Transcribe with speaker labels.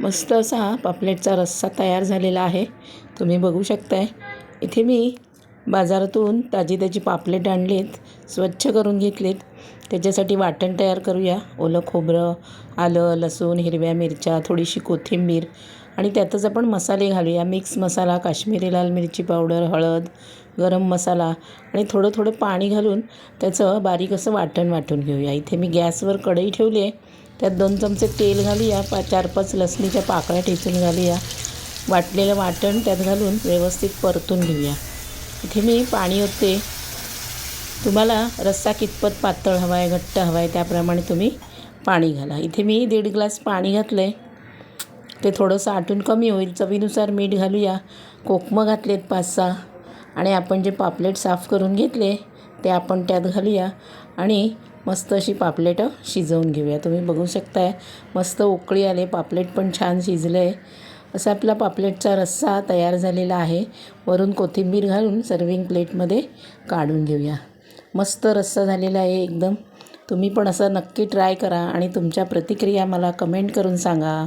Speaker 1: मस्त असा पापलेटचा रस्सा तयार झालेला आहे. तुम्ही बघू शकताय. इथे मी बाजारातून ताजी त्याची पापलेट आणलीत स्वच्छ करून घेतलीत. त्याच्यासाठी वाटण तयार करूया. ओलं खोबरं आलं लसूण हिरव्या मिरच्या थोडीशी कोथिंबीर आणि त्यातच आपण मसाले घालूया. मिक्स मसाला काश्मिरी लाल मिरची पावडर हळद गरम मसाला आणि थोडं थोडं पाणी घालून त्याचं बारीक असं वाटण वाटून घेऊया. इथे मी गॅसवर कढई ठेवली आहे. त्यात दोन चमचे तेल घालूया. पा चार पाच लसणीच्या पाकळ्या ठेचून घालूया. वाटलेलं वाटण त्यात घालून व्यवस्थित परतून घेऊया. इथे मी पाणी ओतते. तुम्हाला रस्सा कितपत पातळ हवा आहे घट्ट हवा आहे त्याप्रमाणे तुम्ही पाणी घाला. इथे मी दीड ग्लास पाणी घातलं आहे ते थोडंसं आटून कमी होईल. चवीनुसार मीठ घालूया. कोकमं घातलेत पाच सहा आणि आपण जे पापलेट साफ करून घेतले ते आपण त्यात घालूया. आणि मस्त अशी पापलेटं शिजवून घेऊया. तुम्ही बघू शकताय मस्त उकळी आले. पापलेट पण छान शिजलं आहे असा आपला पापलेटचा रस्सा तयार झालेला आहे. वरून कोथिंबीर घालून सर्विंग प्लेटमध्ये काढून घेऊया. मस्त रस्सा झालेला आहे एकदम. तुम्ही पण असं नक्की ट्राय करा आणि तुमच्या प्रतिक्रिया मला कमेंट करून सांगा.